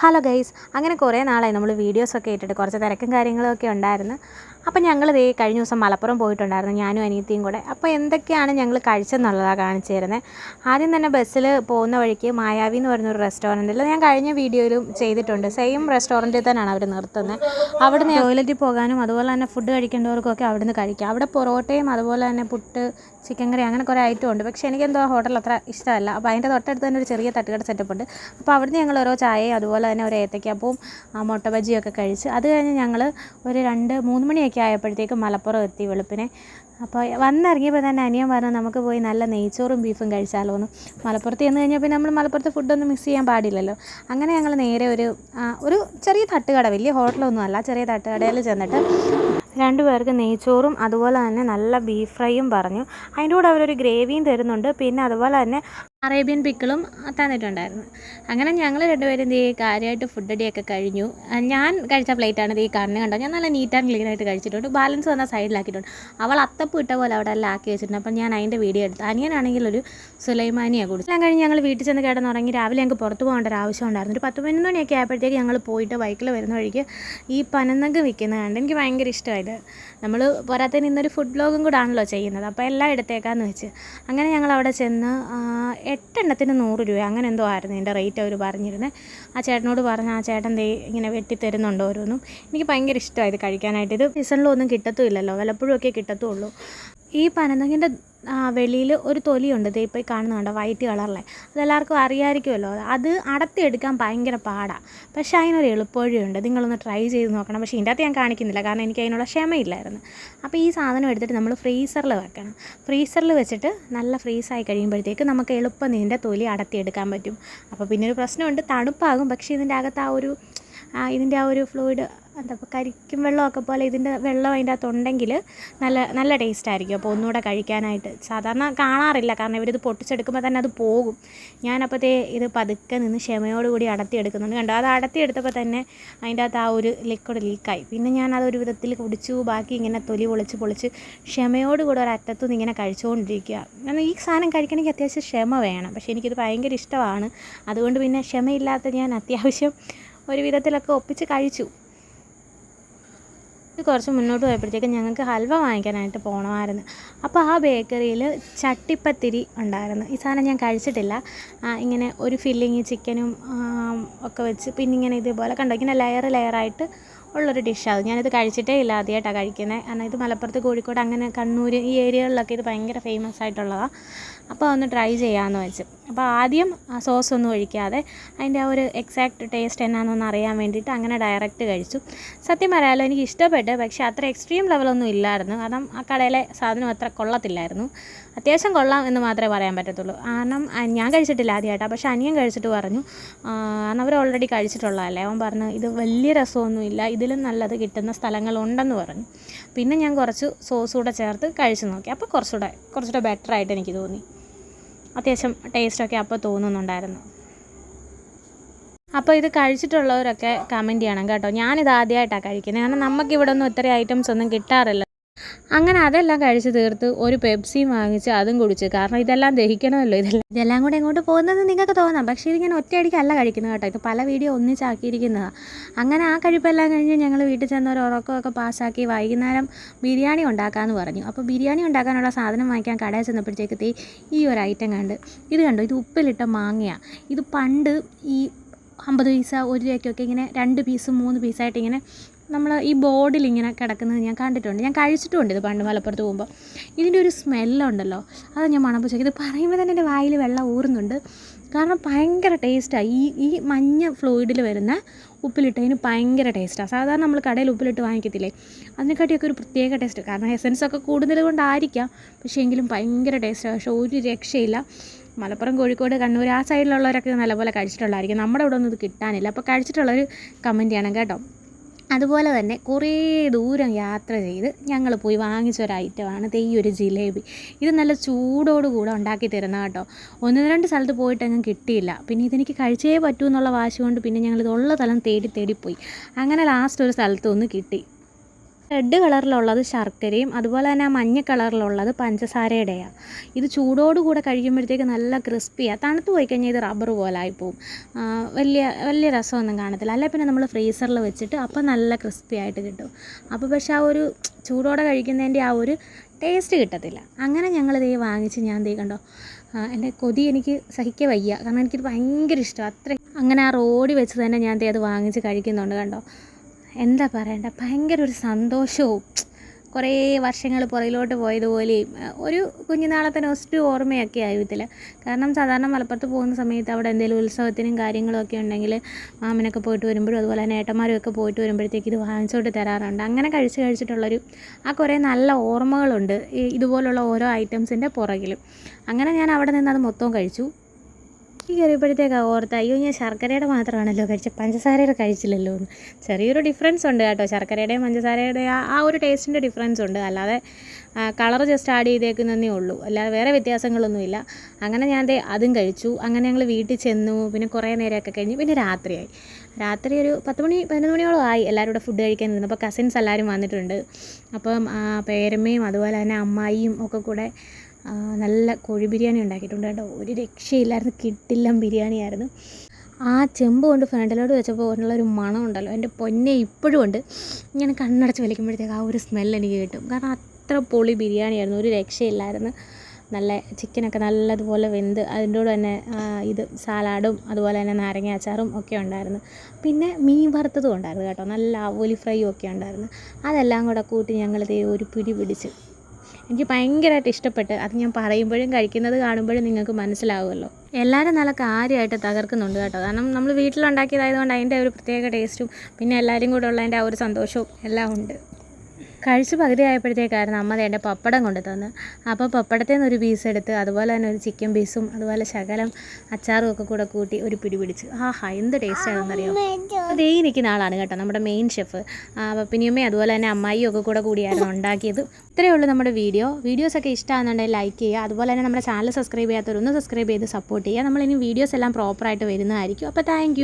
Hello guys അങ്ങനെ കുറേ നാളായി നമ്മൾ വീഡിയോസൊക്കെ ഇട്ടിട്ട് കുറച്ച് തിരക്കും കാര്യങ്ങളൊക്കെ ഉണ്ടായിരുന്നു. അപ്പോൾ ഞങ്ങൾ ദേ കഴിഞ്ഞ ദിവസം മലപ്പുറം പോയിട്ടുണ്ടായിരുന്നു ഞാനും അനിയത്തിയും കൂടെ. അപ്പോൾ എന്തൊക്കെയാണ് ഞങ്ങൾ കഴിച്ചെന്നുള്ളതാണ് കാണിച്ചു തരുന്നത് ആദ്യം തന്നെ ബസ്സിൽ പോകുന്ന വഴിക്ക് മായാവി എന്ന് പറയുന്നൊരു റെസ്റ്റോറന്റിൽ ഞാൻ കഴിഞ്ഞ വീഡിയോയിലും ചെയ്തിട്ടുണ്ട്. സെയിം റെസ്റ്റോറന്റിൽ തന്നെയാണ് അവർ നിർത്തുന്നത് അവിടുന്ന് ടോയ്ലറ്റിൽ പോകാനും അതുപോലെ തന്നെ ഫുഡ് കഴിക്കേണ്ടവർക്കൊക്കെ അവിടുന്ന് കഴിക്കാം. അവിടെ പൊറോട്ടയും അതുപോലെ തന്നെ പുട്ട് ചിക്കൻ കറി അങ്ങനെ കുറേ ഐറ്റം ഉണ്ട്. പക്ഷേ എനിക്കെന്തോ ഹോട്ടൽ അത്ര ഇഷ്ടമല്ല. അപ്പോൾ അതിന്റെ തൊട്ടടുത്ത് തന്നെ ഒരു ചെറിയ തട്ടുകട സെറ്റപ്പ് ഉണ്ട്. അപ്പോൾ അവിടുന്ന് ഞങ്ങൾ ഓരോ ചായയും അതുപോലെ തന്നെ ഒരു ഏത്തയ്ക്കാപ്പവും മുട്ട ഒക്കെ കഴിച്ച് അത് കഴിഞ്ഞ് ഞങ്ങൾ ഒരു രണ്ട് മൂന്ന് മണിയൊക്കെ ആയപ്പോഴത്തേക്കും മലപ്പുറം എത്തി വെളുപ്പിനെ. അപ്പോൾ വന്നിറങ്ങിയപ്പോൾ തന്നെ അനിയൻ പറഞ്ഞു നമുക്ക് പോയി നല്ല നെയ്ച്ചോറും ബീഫും കഴിച്ചാലോ എന്ന്. മലപ്പുറത്ത് ചെന്ന് കഴിഞ്ഞാൽ പിന്നെ നമ്മൾ മലപ്പുറത്തെ ഫുഡൊന്നും മിക്സ് ചെയ്യാൻ പാടില്ലല്ലോ. അങ്ങനെ ഞങ്ങൾ നേരെ ഒരു ഒരു ചെറിയ തട്ടുകട വലിയ ഹോട്ടലൊന്നും അല്ല ചെറിയ തട്ടുകടയിൽ ചെന്നിട്ട് രണ്ടു പേർക്ക് നെയ്ച്ചോറും അതുപോലെ തന്നെ നല്ല ബീഫ് ഫ്രൈയും പറഞ്ഞു. അതിന്റെ കൂടെ അവരൊരു ഗ്രേവിയും തരുന്നുണ്ട്. പിന്നെ അതുപോലെ തന്നെ അറേബ്യൻ പിക്കിളും തന്നിട്ടുണ്ടായിരുന്നു. അങ്ങനെ ഞങ്ങൾ രണ്ടുപേരും ഈ കാര്യമായിട്ട് ഫുഡ് അടിയൊക്കെ കഴിഞ്ഞു. ഞാൻ കഴിച്ച പ്ലേറ്റാണ് ഈ കണ്ണ് കണ്ടോ? ഞാൻ നല്ല നീറ്റ് ആൻഡ് ക്ലീൻ ആയിട്ട് കഴിച്ചിട്ടുണ്ട്. ബാലൻസ് വന്ന സൈഡിലാക്കിയിട്ടുണ്ട് അവൾ അത്തപ്പ് ഇട്ട പോലെ അവിടെ എല്ലാം ആക്കി വെച്ചിട്ടുണ്ട്. അപ്പം ഞാൻ അതിന്റെ വീഡിയോ എടുത്തു. അനിയനാണെങ്കിൽ ഒരു സുലൈമാനിയാണ് കൊടുത്തു എല്ലാം കഴിഞ്ഞ് ഞങ്ങൾ വീട്ടിൽ ചെന്ന് കിടന്നുറങ്ങി രാവിലെ ഞങ്ങൾക്ക് പുറത്ത് പോകേണ്ട ഒരു ആവശ്യം ഉണ്ടായിരുന്നു. ഒരു പത്ത് പതിനൊന്ന് മണിയൊക്കെ ആയപ്പോഴത്തേക്ക് ഞങ്ങൾ പോയിട്ട് ബൈക്കിൽ വരുന്ന വഴിക്ക് ഈ പനന്നങ്ക് വിൽക്കുന്നത് കണ്ട് എനിക്ക് ഭയങ്കര ഇഷ്ടമായത്. നമ്മൾ പോരാത്തതിന് ഇന്നൊരു ഫുഡ് ബ്ലോഗും കൂടെ ആണല്ലോ ചെയ്യുന്നത്. അപ്പോൾ എല്ലാം എടുത്തേക്കാന്ന് വെച്ച്. അങ്ങനെ ഞങ്ങൾ അവിടെ ചെന്ന് എട്ടെണ്ണത്തിന് നൂറ് രൂപ. അങ്ങനെ എന്തോ ആയിരുന്നു ഇതിന്റെ റേറ്റ് അവർ പറഞ്ഞിരുന്നത് ആ ചേട്ടനോട് പറഞ്ഞ ആ ചേട്ടൻ ദേ ഇങ്ങനെ വെട്ടി തരുന്നുണ്ട് ഓരോന്നും. എനിക്ക് ഭയങ്കര ഇഷ്ടമായത് കഴിക്കാനായിട്ട്. ഇത് സീസണിലൊന്നും കിട്ടത്തുമില്ലല്ലോ വല്ലപ്പോഴും ഒക്കെ കിട്ടത്തുള്ളൂ. ഈ പനന്തങ്ങിന്റെ വെളിയിൽ ഒരു തൊലിയുണ്ട്. ദേ ഇപ്പോൾ കാണുന്നുണ്ടോ വൈറ്റ് കളറിലെ അതെല്ലാവർക്കും അറിയാമായിരിക്കുമല്ലോ അത് അടത്തിയെടുക്കാൻ ഭയങ്കര പാടാണ് പക്ഷേ അതിനൊരു എളുപ്പവഴിയുണ്ട് നിങ്ങളൊന്ന് ട്രൈ ചെയ്ത് നോക്കണം. പക്ഷേ ഇതിന്റെ അകത്ത് ഞാൻ കാണിക്കുന്നില്ല. കാരണം എനിക്ക് അതിനുള്ള ക്ഷമയില്ലായിരുന്നു. അപ്പോൾ ഈ സാധനം എടുത്തിട്ട് നമ്മൾ ഫ്രീസറിൽ വെക്കണം. ഫ്രീസറിൽ വെച്ചിട്ട് നല്ല ഫ്രീസായി കഴിയുമ്പോഴത്തേക്ക് നമുക്ക് എളുപ്പം ഇതിന്റെ തൊലി അടത്തിയെടുക്കാൻ പറ്റും. അപ്പോൾ പിന്നെ ഒരു പ്രശ്നമുണ്ട്. തണുപ്പാകും. പക്ഷേ ഇതിന്റെ അകത്ത് ആ ഒരു ഇതിന്റെ ആ ഒരു ഫ്ലൂയിഡ് എന്താ കരിക്കും വെള്ളമൊക്കെ പോലെ ഇതിന്റെ വെള്ളം അതിന്റെ അകത്തുണ്ടെങ്കിൽ നല്ല നല്ല ടേസ്റ്റ് ആയിരിക്കും. അപ്പോൾ ഒന്നുകൂടെ കഴിക്കാനായിട്ട്. സാധാരണ കാണാറില്ല. കാരണം ഇവരിത് പൊട്ടിച്ചെടുക്കുമ്പോൾ തന്നെ അത് പോകും. ഞാനപ്പോഴത്തെ ഇത് പതുക്കെ നിന്ന് ക്ഷമയോടുകൂടി അടത്തിയെടുക്കുന്നുണ്ട്. കണ്ടോ? അത് അടത്തിയെടുത്തപ്പോൾ തന്നെ അതിന്റെ അകത്ത് ആ ഒരു ലിക്വിഡ് ലീക്കായി പിന്നെ ഞാൻ അതൊരു വിധത്തിൽ കുടിച്ചു. ബാക്കി ഇങ്ങനെ തൊലി പൊളിച്ച് പൊളിച്ച് ക്ഷമയോടുകൂടി ഒരറ്റത്തുനിന്ന് ഇങ്ങനെ കഴിച്ചുകൊണ്ടിരിക്കുക. കാരണം ഈ സാധനം കഴിക്കണമെങ്കിൽ അത്യാവശ്യം ക്ഷമ വേണം. പക്ഷേ എനിക്കിത് ഭയങ്കര ഇഷ്ടമാണ്. അതുകൊണ്ട് പിന്നെ ക്ഷമയില്ലാത്ത ഞാൻ അത്യാവശ്യം ഒരു വിധത്തിലൊക്കെ ഒപ്പിച്ച് കഴിച്ചു. കുറച്ച് മുന്നോട്ട് പോയപ്പോഴത്തേക്കും ഞങ്ങൾക്ക് ഹൽവ വാങ്ങിക്കാനായിട്ട് പോകണമായിരുന്നു അപ്പോൾ ആ ബേക്കറിയിൽ ചട്ടിപ്പത്തിരി ഉണ്ടായിരുന്നു. ഈ സാധനം ഞാൻ കഴിച്ചിട്ടില്ല. ഇങ്ങനെ ഒരു ഫില്ലിങ് ചിക്കനും ഒക്കെ വെച്ച് പിന്നെ ഇങ്ങനെ ഇതേപോലെ കണ്ടോ? ഇങ്ങനെ ലെയർ ലെയറായിട്ട് ഉള്ളൊരു ഡിഷാണ് ഞാനിത് കഴിച്ചിട്ടേ ഇല്ല ആദ്യമായിട്ടാണ് കഴിക്കുന്നത് കാരണം ഇത് മലപ്പുറത്ത് കോഴിക്കോട് അങ്ങനെ കണ്ണൂർ ഈ ഏരിയകളിലൊക്കെ ഇത് ഭയങ്കര ഫേമസ് ആയിട്ടുള്ളതാണ് അപ്പോൾ ഒന്ന് ട്രൈ ചെയ്യാമെന്ന് വെച്ച്. അപ്പോൾ ആദ്യം ആ സോസ് ഒന്നും ഒഴിക്കാതെ അതിന്റെ ആ ഒരു എക്സാക്ട് ടേസ്റ്റ് എന്നാണെന്നൊന്ന് അറിയാൻ വേണ്ടിയിട്ട് അങ്ങനെ ഡയറക്റ്റ് കഴിച്ചു. സത്യം പറയാമല്ലോ എനിക്ക് ഇഷ്ടപ്പെട്ട് പക്ഷേ അത്ര എക്സ്ട്രീം ലെവലൊന്നും ഇല്ലായിരുന്നു. കാരണം ആ കടയിലെ സാധനം അത്ര കൊള്ളത്തില്ലായിരുന്നു. അത്യാവശ്യം കൊള്ളാം എന്ന് മാത്രമേ പറയാൻ പറ്റത്തുള്ളൂ. കാരണം ഞാൻ കഴിച്ചിട്ടില്ല ആദ്യമായിട്ടാണ് പക്ഷേ അനിയൻ കഴിച്ചിട്ട് പറഞ്ഞു. കാരണം അവർ ഓൾറെഡി കഴിച്ചിട്ടുള്ളതല്ലേ. അവൻ പറഞ്ഞു ഇത് വലിയ രസമൊന്നുമില്ല ഇതിലും നല്ലത് കിട്ടുന്ന സ്ഥലങ്ങളുണ്ടെന്ന് പറഞ്ഞു. പിന്നെ ഞാൻ കുറച്ച് സോസ് കൂടെ ചേർത്ത് കഴിച്ചു നോക്കി. അപ്പോൾ കുറച്ചുകൂടെ കുറച്ചുകൂടെ ബെറ്ററായിട്ട് എനിക്ക് തോന്നി. അത്യാവശ്യം ടേസ്റ്റൊക്കെ അപ്പോൾ തോന്നുന്നുണ്ടായിരുന്നു. അപ്പോൾ ഇത് കഴിച്ചിട്ടുള്ളവരൊക്കെ കമന്റ് ചെയ്യണം കേട്ടോ. ഞാനിത് ആദ്യമായിട്ടാണ് കഴിക്കുന്നത്. കാരണം നമുക്കിവിടെ ഒന്നും ഇത്രയും ഐറ്റംസ് ഒന്നും കിട്ടാറില്ല. അങ്ങനെ അതെല്ലാം കഴിച്ച് തീർത്ത് ഒരു പെപ്സിയും വാങ്ങിച്ച് അതും കുടിച്ച്. കാരണം ഇതെല്ലാം ദഹിക്കണമല്ലോ ഇതെല്ലാം. ഇതെല്ലാം കൂടെ എങ്ങോട്ട് പോകുന്നത് നിങ്ങൾക്ക് തോന്നാം. പക്ഷേ ഇതിങ്ങനെ ഒറ്റയടിക്കല്ല കഴിക്കുന്നത് കേട്ടോ. ഇത് പല വീഡിയോ ഒന്നിച്ചാക്കിയിരിക്കുന്നതാണ് അങ്ങനെ ആ കഴിപ്പെല്ലാം കഴിഞ്ഞ് ഞങ്ങൾ വീട്ടിൽ ചെന്ന് ഒരു ഉറക്കമൊക്കെ പാസ്സാക്കി വൈകുന്നേരം ബിരിയാണി ഉണ്ടാക്കാമെന്ന് പറഞ്ഞു. അപ്പോൾ ബിരിയാണി ഉണ്ടാക്കാനുള്ള സാധനം വാങ്ങിക്കാൻ കടയിൽ ചെന്നപ്പോഴത്തേക്ക് തീ ഈ ഒരു ഐറ്റം കണ്ട്. ഇത് കണ്ടോ? ഇത് ഉപ്പിലിട്ട മാങ്ങയാണ് ഇത് പണ്ട് ഈ അമ്പത് പൈസ ഒരു രൂപയ്ക്കൊക്കെ ഇങ്ങനെ രണ്ട് പീസ് മൂന്ന് പീസായിട്ട് ഇങ്ങനെ നമ്മൾ ഈ ബോർഡിൽ ഇങ്ങനെ കിടക്കുന്നത് ഞാൻ കണ്ടിട്ടുണ്ട്. ഞാൻ കഴിച്ചിട്ടുണ്ട് ഇത് പണ്ട് മലപ്പുറത്ത് പോകുമ്പോൾ ഇതിന്റെ ഒരു സ്മെല്ലുണ്ടല്ലോ. അത് ഞാൻ മണപ്പ് ചോദിക്കും ഇത് പറയുമ്പോൾ തന്നെ എന്റെ വായിൽ വെള്ളം ഊറുന്നുണ്ട്. കാരണം ഭയങ്കര ടേസ്റ്റാണ് ഈ ഈ മഞ്ഞ ഫ്ലൂയിഡിൽ വരുന്ന ഉപ്പിലിട്ടതിന് ഭയങ്കര ടേസ്റ്റാണ് സാധാരണ നമ്മൾ കടയിൽ ഉപ്പിലിട്ട് വാങ്ങിക്കത്തില്ലേ? അതിനെക്കാട്ടിയൊക്കെ ഒരു പ്രത്യേക ടേസ്റ്റ്. കാരണം എസൻസ് ഒക്കെ കൂടുതൽ കൊണ്ടായിരിക്കാം. പക്ഷേ എങ്കിലും ഭയങ്കര ടേസ്റ്റാണ് പക്ഷേ ഒരു രക്ഷയില്ല. മലപ്പുറം കോഴിക്കോട് കണ്ണൂർ ആ സൈഡിലുള്ളവരൊക്കെ നല്ലപോലെ കഴിച്ചിട്ടുള്ളതായിരിക്കും നമ്മുടെ ഇവിടെ ഒന്നും ഇത് കിട്ടാനില്ല. അപ്പോൾ കഴിച്ചിട്ടുള്ളൊരു കമന്റ് ചെയ്യണം കേട്ടോ. അതുപോലെ തന്നെ കുറേ ദൂരം യാത്ര ചെയ്ത് ഞങ്ങൾ പോയി വാങ്ങിച്ച ഒരു ഐറ്റമാണ് തെയ്യൊരു ജിലേബി. ഇത് നല്ല ചൂടോടുകൂടെ ഉണ്ടാക്കി തരുന്ന കേട്ടോ. ഒന്ന് രണ്ട് സ്ഥലത്ത് പോയിട്ടൊന്നും കിട്ടിയില്ല. പിന്നെ ഇതെനിക്ക് കഴിച്ചേ പറ്റൂ എന്നുള്ള വാശി കൊണ്ട് പിന്നെ ഞങ്ങൾ ഇതുള്ള സ്ഥലം തേടി തേടി പോയി. അങ്ങനെ ലാസ്റ്റ് ഒരു സ്ഥലത്ത് ഒന്ന് കിട്ടി. റെഡ് കളറിലുള്ളത് ശർക്കരയും അതുപോലെ തന്നെ ആ മഞ്ഞ കളറിലുള്ളത് പഞ്ചസാരയുടെയാണ് ഇത് ചൂടോടുകൂടെ കഴിക്കുമ്പോഴത്തേക്ക് നല്ല ക്രിസ്പിയാണ് തണുത്ത് പോയി കഴിഞ്ഞാൽ ഇത് റബ്ബർ പോലെ ആയിപ്പോവും വലിയ വലിയ രസമൊന്നും കാണത്തില്ല. അല്ലെ പിന്നെ നമ്മൾ ഫ്രീസറിൽ വെച്ചിട്ട് അപ്പോൾ നല്ല ക്രിസ്പി ആയിട്ട് കിട്ടും. അപ്പോൾ പക്ഷെ ആ ഒരു ചൂടോടെ കഴിക്കുന്നതിന്റെ ആ ഒരു ടേസ്റ്റ് കിട്ടത്തില്ല. അങ്ങനെ ഞങ്ങൾ ദേ വാങ്ങിച്ച് ഞാൻ ദേ കണ്ടോ എന്റെ കൊതി എനിക്ക് സഹിക്ക വയ്യ. കാരണം എനിക്കിത് ഭയങ്കര ഇഷ്ടമാണ് അത്ര അങ്ങനെ ആ റോഡി വെച്ച് തന്നെ ഞാൻ അത് വാങ്ങിച്ച് കഴിക്കുന്നുണ്ട് കണ്ടോ. എന്താ പറയണ്ട ഭയങ്കര ഒരു സന്തോഷവും. കുറേ വർഷങ്ങൾ പുറകിലോട്ട് പോയതുപോലെയും ഒരു കുഞ്ഞുനാളത്തെ നൊസ്റ്റു ഓർമ്മയൊക്കെ ആയി കാരണം സാധാരണ മലപ്പുറത്ത് പോകുന്ന സമയത്ത് അവിടെ എന്തെങ്കിലും ഉത്സവത്തിനും കാര്യങ്ങളൊക്കെ ഉണ്ടെങ്കിൽ മാമനൊക്കെ പോയിട്ട് വരുമ്പോഴും അതുപോലെ തന്നെ ഏട്ടന്മാരും ഒക്കെ പോയിട്ട് വരുമ്പോഴത്തേക്ക് ഇത് വാങ്ങിച്ചോട്ട് തരാറുണ്ട്. അങ്ങനെ കഴിച്ച് കഴിച്ചിട്ടുള്ളൊരു ആ കുറേ നല്ല ഓർമ്മകളുണ്ട് ഇതുപോലുള്ള ഓരോ ഐറ്റംസിന്റെ പുറകിലും. അങ്ങനെ ഞാൻ അവിടെ നിന്ന് അത് മൊത്തവും കഴിച്ചു. ഈ കയറിയപ്പോഴത്തേക്കാണ് ഓർത്ത അയ്യോ ഞാൻ ശർക്കരയുടെ മാത്രമാണല്ലോ കഴിച്ചത്. പഞ്ചസാരയുടെ കഴിച്ചില്ലല്ലോ എന്ന്. ചെറിയൊരു ഡിഫറൻസ് ഉണ്ട് കേട്ടോ. ശർക്കരയുടെയും പഞ്ചസാരയുടെയും ആ ഒരു ടേസ്റ്റിന്റെ ഡിഫറൻസ് ഉണ്ട്. അല്ലാതെ കളർ ജസ്റ്റ് ആഡ് ചെയ്തേക്കുന്നതേ ഉള്ളൂ. അല്ലാതെ വേറെ വ്യത്യാസങ്ങളൊന്നുമില്ല. അങ്ങനെ ഞാൻ അതും കഴിച്ചു. അങ്ങനെ ഞങ്ങൾ വീട്ടിൽ ചെന്നു. പിന്നെ കുറേ നേരമൊക്കെ കഴിഞ്ഞ് പിന്നെ രാത്രിയായി. രാത്രി ഒരു പത്ത് മണി പതിനൊന്ന് മണിയോളം ആയി. എല്ലാവരും കൂടെ ഫുഡ് കഴിക്കാൻ നിന്നു. അപ്പോൾ കസിൻസ് എല്ലാവരും വന്നിട്ടുണ്ട്. അപ്പം പേരമ്മയും അതുപോലെ തന്നെ അമ്മായിയും ഒക്കെ കൂടെ നല്ല കോഴി ബിരിയാണി ഉണ്ടാക്കിയിട്ടുണ്ട് കേട്ടോ. ഒരു രക്ഷയില്ലായിരുന്നു കിട്ടില്ലം ബിരിയാണിയായിരുന്നു. ആ ചെമ്പ് കൊണ്ട് ഫ്രണ്ടിലോട്ട് വെച്ചപ്പോൾ ഉള്ളൊരു മണം ഉണ്ടല്ലോ. എന്റെ പൊന്നെ ഇപ്പോഴും ഉണ്ട്. ഇങ്ങനെ കണ്ണടച്ച് വലിക്കുമ്പോഴത്തേക്ക് ആ ഒരു സ്മെല്ല് എനിക്ക് കിട്ടും. കാരണം അത്ര പൊളി ബിരിയാണിയായിരുന്നു. ഒരു രക്ഷയില്ലായിരുന്നു. നല്ല ചിക്കനൊക്കെ നല്ലതുപോലെ വെന്ത് അതിന്റെ കൂടെ തന്നെ ഇത് സാലാഡും അതുപോലെ തന്നെ നാരങ്ങ അച്ചാറും ഒക്കെ ഉണ്ടായിരുന്നു. പിന്നെ മീൻ വറുത്തതും ഉണ്ടായിരുന്നു കേട്ടോ. നല്ല അവോലി ഫ്രൈയും ഒക്കെ ഉണ്ടായിരുന്നു. അതെല്ലാം കൂടെ കൂട്ടി ഞങ്ങളിത് ഒരു പിടി പിടിച്ച് എനിക്ക് ഭയങ്കരമായിട്ട് ഇഷ്ടപ്പെട്ട് അത് ഞാൻ പറയുമ്പോഴും കഴിക്കുന്നത് കാണുമ്പോഴും നിങ്ങൾക്ക് മനസ്സിലാവുമല്ലോ. എല്ലാവരും നല്ല കാര്യമായിട്ട് തകർക്കുന്നുണ്ട് കേട്ടോ. കാരണം നമ്മൾ വീട്ടിലുണ്ടാക്കിയതായതുകൊണ്ട് അതിന്റെ ഒരു പ്രത്യേക ടേസ്റ്റും പിന്നെ എല്ലാവരും കൂടെ ഉള്ളതിന്റെ ആ ഒരു സന്തോഷവും എല്ലാം ഉണ്ട്. കഴിച്ച് പകുതി ആയപ്പോഴത്തേക്കായിരുന്നു അമ്മ എന്റെ പപ്പടം കൊണ്ടു തന്ന് അപ്പോൾ പപ്പടത്തിൽ നിന്ന് ഒരു പീസ് എടുത്ത് അതുപോലെ തന്നെ ഒരു ചിക്കൻ പീസും അതുപോലെ ശകലം അച്ചാറും ഒക്കെ കൂടെ കൂട്ടി ഒരു പിടി പിടിച്ച്. ആഹാ എന്ത് ടേസ്റ്റ് ആണെന്നറിയാം? അതേ നിൽക്കുന്ന ആളാണ് കേട്ടോ നമ്മുടെ മെയിൻ ഷെഫ് പപ്പിനിയമ്മയും അതുപോലെ തന്നെ അമ്മായിയും ഒക്കെ കൂടെ കൂടിയായിരുന്നു ഉണ്ടാക്കിയത്. ഇത്രയേ ഉള്ളൂ നമ്മുടെ വീഡിയോ വീഡിയോസൊക്കെ ഇഷ്ടമാണെന്നുണ്ടെങ്കിൽ ലൈക്ക് ചെയ്യുക. അതുപോലെ തന്നെ നമ്മുടെ ചാനൽ സബ്സ്ക്രൈബ് ചെയ്യാത്തവരൊന്ന് സബ്സ്ക്രൈബ് ചെയ്ത് സപ്പോർട്ട് ചെയ്യുക. നമ്മളിനി വീഡിയോസ് എല്ലാം പ്രോപ്പറായിട്ട് വരുന്നതായിരിക്കും. അപ്പോൾ താങ്ക്